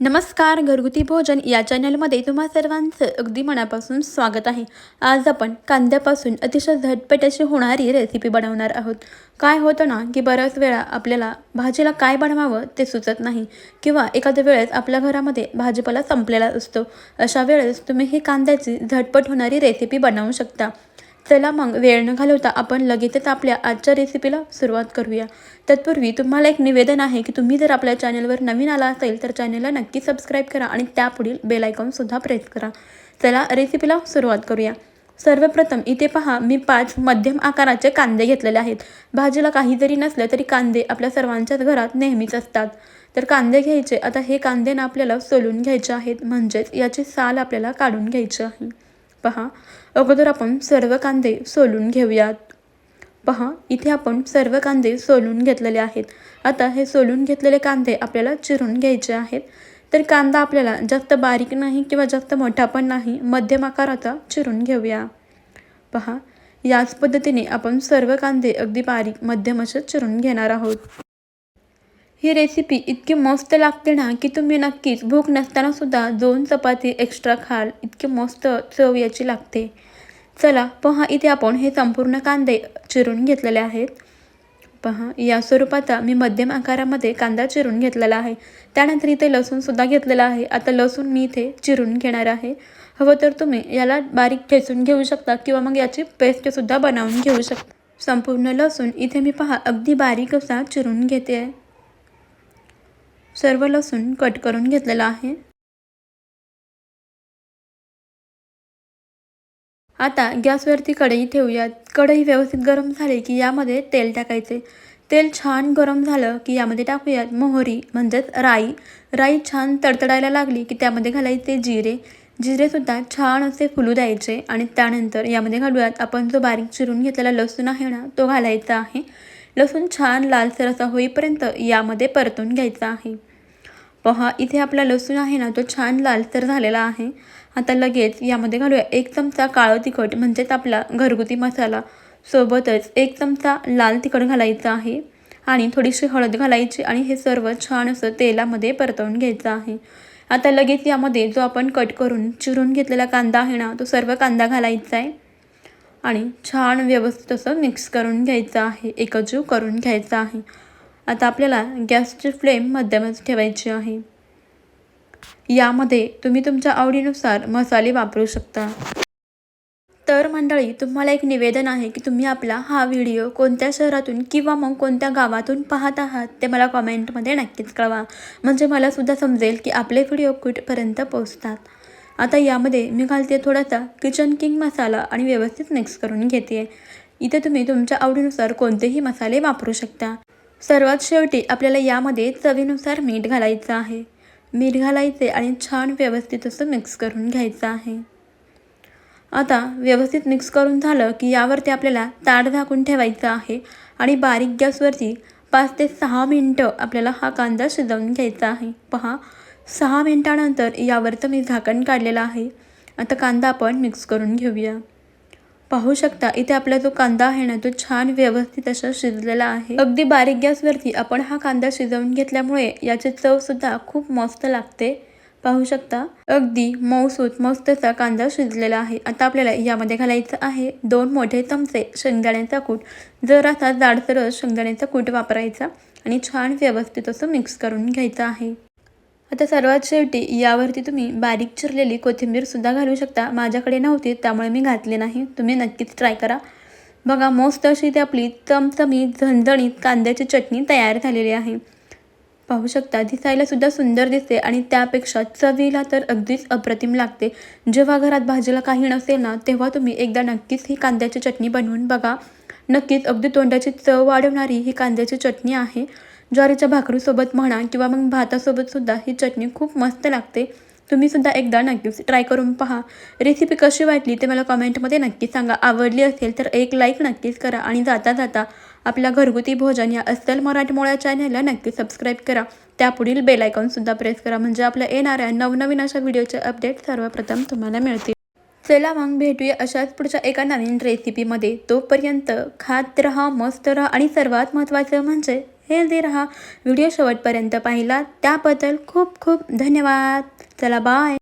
नमस्कार घरगुती भोजन या चॅनलमध्ये तुम्हा सर्वांचं अगदी मनापासून स्वागत आहे. आज आपण कांद्यापासून अतिशय झटपट अशी होणारी रेसिपी बनवणार आहोत. काय होतं ना की बऱ्याच वेळा आपल्याला भाजीला काय बनवावं ते सुचत नाही किंवा एखाद्या वेळेस आपल्या घरामध्ये भाजीपाला संपलेला असतो. अशा वेळेस तुम्ही ही कांद्याची झटपट होणारी रेसिपी बनवू शकता. चला मग वेळ न घालवता आपण लगेचच आपल्या आजच्या रेसिपीला सुरुवात करूया. तत्पूर्वी तुम्हाला एक निवेदन आहे की तुम्ही जर आपल्या चॅनलवर नवीन आला असेल तर चॅनलला नक्की सबस्क्राईब करा आणि त्यापुढील बेल आयकॉनसुद्धा प्रेस करा. चला रेसिपीला सुरुवात करूया. सर्वप्रथम इथे पहा मी पाच मध्यम आकाराचे कांदे घेतलेले आहेत. भाजीला काही जरी नसलं तरी कांदे आपल्या सर्वांच्याच घरात नेहमीच असतात. तर कांदे घ्यायचे. आता हे कांदे ना आपल्याला सोलून घ्यायचे आहेत. म्हणजेच याची साल आपल्याला काढून घ्यायची आहे. पहा अगोदर आपण सर्व कांदे सोलून घेऊयात. पहा इथे आपण सर्व कांदे सोलून घेतलेले आहेत. आता हे सोलून घेतलेले कांदे आपल्याला चिरून घ्यायचे आहेत. तर कांदा आपल्याला जास्त बारीक नाही किंवा जास्त मोठा पण नाही मध्यम आकाराचा चिरून घेऊया. पहा याच पद्धतीने आपण सर्व कांदे अगदी बारीक मध्यम असे चिरून घेणार आहोत. ही रेसिपी इतकी मस्त लागते ना की तुम्ही नक्कीच भूक नसताना सुद्धा दोन चपाती एक्स्ट्रा खाल. इतकी मस्त चव याची लागते. चला पहा इथे आपण हे संपूर्ण कांदे चिरून घेतलेले आहेत. पहा या स्वरूपाचा मी मध्यम आकारामध्ये कांदा चिरून घेतलेला आहे. त्यानंतर इथे लसूणसुद्धा घेतलेला आहे. आता लसूण मी इथे चिरून घेणार आहे. हवं तर तुम्ही याला बारीक ठेचून घेऊ शकता किंवा मग याची पेस्टसुद्धा बनवून घेऊ शकता संपूर्ण लसूण इथे मी पहा अगदी बारीक असा चिरून घेते. आहे सर्व लसूण कट करून घेतलेला आहे. आता गॅसवरती कढई ठेवूयात. कढई व्यवस्थित गरम झाली की यामध्ये तेल टाकायचे. तेल छान गरम झालं की यामध्ये टाकूयात मोहरी म्हणजेच राई. राई छान तडतडायला लागली की त्यामध्ये घालायचे जिरे. जिरेसुद्धा छान असे फुलू द्यायचे आणि त्यानंतर यामध्ये घालूयात आपण जो बारीक चिरून घेतलेला लसूण आहे ना तो घालायचा आहे. लसूण छान लालसर असा होईपर्यंत यामध्ये परतून घ्यायचा आहे. पहा इथे आपला लसूण आहे ना तो छान लालसर झालेला आहे. आता लगेच यामध्ये घालूया एक चमचा काळं तिखट म्हणजेच आपला घरगुती मसाला. सोबतच एक चमचा लाल तिखट घालायचा आहे आणि थोडीशी हळद घालायची आणि हे सर्व छान असं तेलामध्ये परतवून घ्यायचं आहे. आता लगेच यामध्ये जो आपण कट करून चिरून घेतलेला कांदा आहे ना तो सर्व कांदा घालायचा आहे. आणि छान व्यवस्थित असं मिक्स करून घ्यायचं आहे एकजीव करून घ्यायचा आहे. आता आपल्याला गॅसची फ्लेम मध्यमच ठेवायची आहे. यामध्ये तुम्ही तुमच्या आवडीनुसार मसाले वापरू शकता. तर मंडळी तुम्हाला एक निवेदन आहे की तुम्ही आपला हा व्हिडिओ कोणत्या शहरातून किंवा मग कोणत्या गावातून पाहत आहात ते मला कॉमेंटमध्ये नक्कीच कळवा. म्हणजे मला सुद्धा समजेल की आपले व्हिडिओ कुठपर्यंत पोहोचतात. आता यामध्ये मी घालते थोडासा किचन किंग मसाला आणि व्यवस्थित मिक्स करून घेते. इथे तुम्ही तुमच्या आवडीनुसार कोणतेही मसाले वापरू शकता. सर्वात शेवटी आपल्याला यामध्ये चवीनुसार मीठ घालायचं आहे. मीठ घालायचे आणि छान व्यवस्थित असं मिक्स करून घ्यायचं आहे. आता व्यवस्थित मिक्स करून झालं की यावरती आपल्याला ताट झाकून ठेवायचं आहे आणि बारीक गॅसवरती पाच ते सहा मिनटं आपल्याला हा कांदा शिजवून घ्यायचा आहे. पहा सहा मिनटानंतर यावरचं मी झाकण काढलेलं आहे. आता कांदा आपण मिक्स करून घेऊया. पाहू शकता इथे आपला जो कांदा आहे ना तो छान व्यवस्थित असा शिजलेला आहे. अगदी बारीक गॅसवरती आपण हा कांदा शिजवून घेतल्यामुळे याची चवसुद्धा खूप मस्त लागते. पाहू शकता अगदी मऊसूत मस्तचा कांदा शिजलेला आहे. आता आपल्याला यामध्ये घालायचं आहे दोन मोठे चमचे शेंगदाण्याचा कूट जर असा जाडसर शेंगदाण्याचा कूट वापरायचा आणि छान व्यवस्थित असं मिक्स करून घ्यायचं आहे. आता सर्वात शेवटी यावरती तुम्ही बारीक चिरलेली कोथिंबीरसुद्धा घालू शकता. माझ्याकडे नव्हती त्यामुळे मी घातले नाही. तुम्ही नक्कीच ट्राय करा. बघा मस्त अशी ती आपली चमचमीत झणझणीत कांद्याची चटणी तयार झालेली आहे. पाहू शकता दिसायलासुद्धा सुंदर दिसते आणि त्यापेक्षा चवीला तर अगदीच अप्रतिम लागते. जेव्हा घरात भाजीला काही नसेल ना तेव्हा तुम्ही एकदा नक्कीच ही कांद्याची चटणी बनवून बघा. नक्कीच अगदी तोंडाची चव वाढवणारी ही कांद्याची चटणी आहे. ज्वारीच्या भाकरीसोबत म्हणा किंवा मग भातासोबत सुद्धा ही चटणी खूप मस्त लागते. तुम्ही सुद्धा एकदा नक्कीच ट्राय करून पहा. रेसिपी कशी वाटली ते मला कमेंटमध्ये नक्की सांगा. आवडली असेल तर एक लाईक नक्कीच करा आणि जाता जाता आपल्या घरगुती भोजन या अस्सल मराठमोळ्या चॅनलला नक्की सबस्क्राईब करा. त्यापुढील बेल आयकॉनसुद्धा प्रेस करा म्हणजे आपल्या येणाऱ्या नवनवीन अशा व्हिडिओचे अपडेट सर्वप्रथम तुम्हाला मिळतील. चला मग भेटूया अशाच पुढच्या एका नवीन रेसिपीमध्ये तोपर्यंत खात राहा मस्त राहा आणि सर्वात महत्त्वाचं म्हणजे हेल्दी राहा. व्हिडिओ शेवटपर्यंत पाहिला. त्याबद्दल खूप खूप धन्यवाद. चला बाय